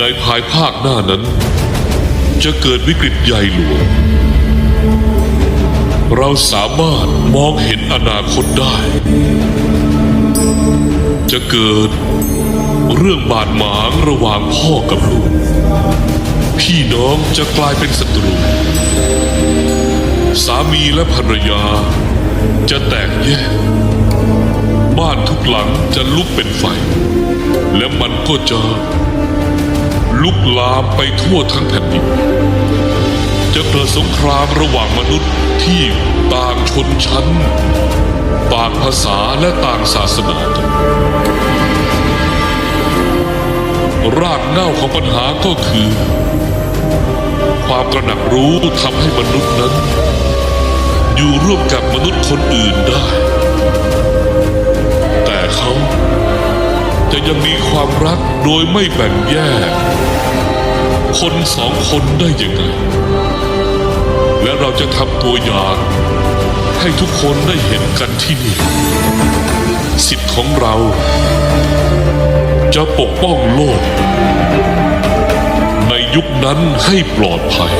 ในภายภาคหน้านั้น จะเกิดวิกฤตใหญ่หลวง เราสามารถมองเห็นอนาคตได้ จะเกิดเรื่องบาดหมางระหว่างพ่อกับลูก พี่น้องจะกลายเป็นศัตรู สามีและภรรยาจะแตกแยก บ้านทุกหลังจะลุกเป็นไฟ และมันก็จะ ลุกลามไปทั่วทั้งแผ่นดิน จะเกิดสงครามระหว่างมนุษย์ที่ต่างชนชั้น ต่างภาษาและต่างศาสนากันรากเหง้าของปัญหาก็คือ ความตระหนักรู้ทำให้มนุษย์นั้น อยู่ร่วมกับมนุษย์คนอื่นได้ แต่เขาจะยังมีความรักโดยไม่แบ่งแยก คนสองคนได้ยังไง และเราจะทำตัวอย่าง ให้ทุกคนได้เห็นกันที่นี่ สิทธิ์ของเรา จะปกป้องโลก ในยุคนั้นให้ปลอดภัย